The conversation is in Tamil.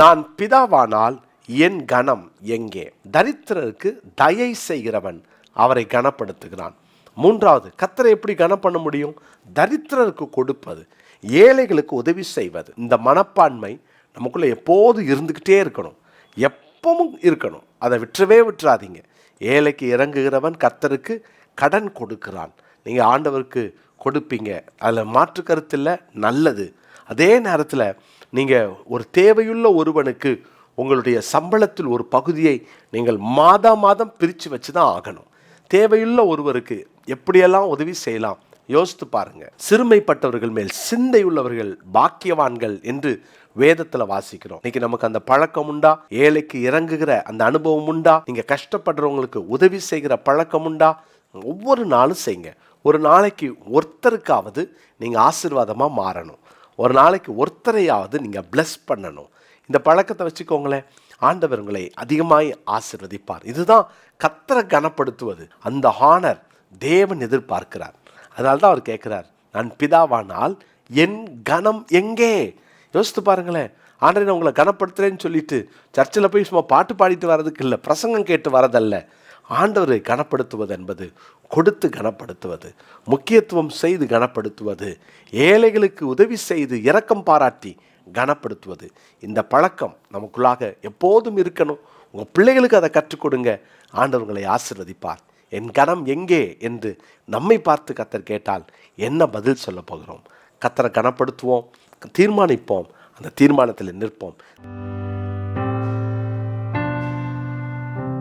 நான் பிதாவானால் என் கணம் எங்கே? தரித்திரருக்கு தயை செய்கிறவன் அவரை கனப்படுத்துகிறான். மூன்றாவது கத்தரை எப்படி கனம் பண்ண முடியும்? தரித்திரருக்கு கொடுப்பது ஏழைகளுக்கு உதவி செய்வது. இந்த மனப்பான்மை நமக்குள்ளே எப்போது இருந்துக்கிட்டே இருக்கணும். எப்பவும் இருக்கணும். அதை விட்டுறவே விட்டுறாதீங்க ஏழைக்கு இறங்குகிறவன் கத்தருக்கு கடன் கொடுக்கிறான். நீங்கள் ஆண்டவருக்கு கொடுப்பீங்க. அதில் மாற்று கருத்தில் நல்லது. அதே நேரத்தில் நீங்கள் ஒரு தேவையுள்ள ஒருவனுக்கு உங்களுடைய சம்பளத்தில் ஒரு பகுதியை நீங்கள் மாதா மாதம் பிரித்து வச்சு தான் ஆகணும். தேவையுள்ள ஒருவருக்கு எப்படியெல்லாம் உதவி செய்யலாம்? யோசித்து பாருங்க. சிறுமைப்பட்டவர்கள் மேல் சிந்தையுள்ளவர்கள் பாக்கியவான்கள் என்று வேதத்துல வாசிக்கிறோம். இன்னைக்கு நமக்கு அந்த பழக்கம் உண்டா? ஏழைக்கு இறங்குகிற அந்த அனுபவம் உண்டா? நீங்க கஷ்டப்படுறவங்களுக்கு உதவி செய்கிற பழக்கம் உண்டா? ஒவ்வொரு நாளும் செய்யுங்க ஒரு நாளைக்கு ஒருத்தருக்காவது நீங்க ஆசீர்வாதமாக மாறணும். ஒரு நாளைக்கு ஒருத்தரையாவது நீங்கள் bless பண்ணணும். இந்த பழக்கத்தை வச்சுக்கோங்களேன். ஆண்டவர் உங்களை அதிகமாய் ஆசிர்வதிப்பார். இதுதான் கத்தரை கனப்படுத்துவது. அந்த ஹானர் தேவன் எதிர்பார்க்கிறார். அதனால தான் அவர் கேட்குறார் நான் பிதாவானால் என் கனம் எங்கே? யோசித்து பாருங்களேன். ஆண்டரை நான் உங்களை கனப்படுத்துறேன்னு சொல்லிட்டு சர்ச்சில் போய் சும்மா பாட்டு பாடிட்டு வர்றதுக்கு இல்லை பிரசங்கம் கேட்டு வரதல்ல ஆண்டவரை கனப்படுத்துவது என்பது கொடுத்து கனப்படுத்துவது முக்கியத்துவம் செய்து கனப்படுத்துவது ஏழைகளுக்கு உதவி செய்து இரக்கம் பாராட்டி கனப்படுத்துவது. இந்த பழக்கம் நமக்குள்ளாக எப்போதும் இருக்கணும். உங்கள் பிள்ளைகளுக்கு அதை கற்றுக் கொடுங்க. ஆண்டவர்களை ஆசிர்வதிப்பார். என் கனம் எங்கே என்று நம்மை பார்த்து கத்தர் கேட்டால் என்ன பதில் சொல்ல போகிறோம்? கத்தரை கனப்படுத்துவோம் தீர்மானிப்போம். அந்த தீர்மானத்தில் நிற்போம்.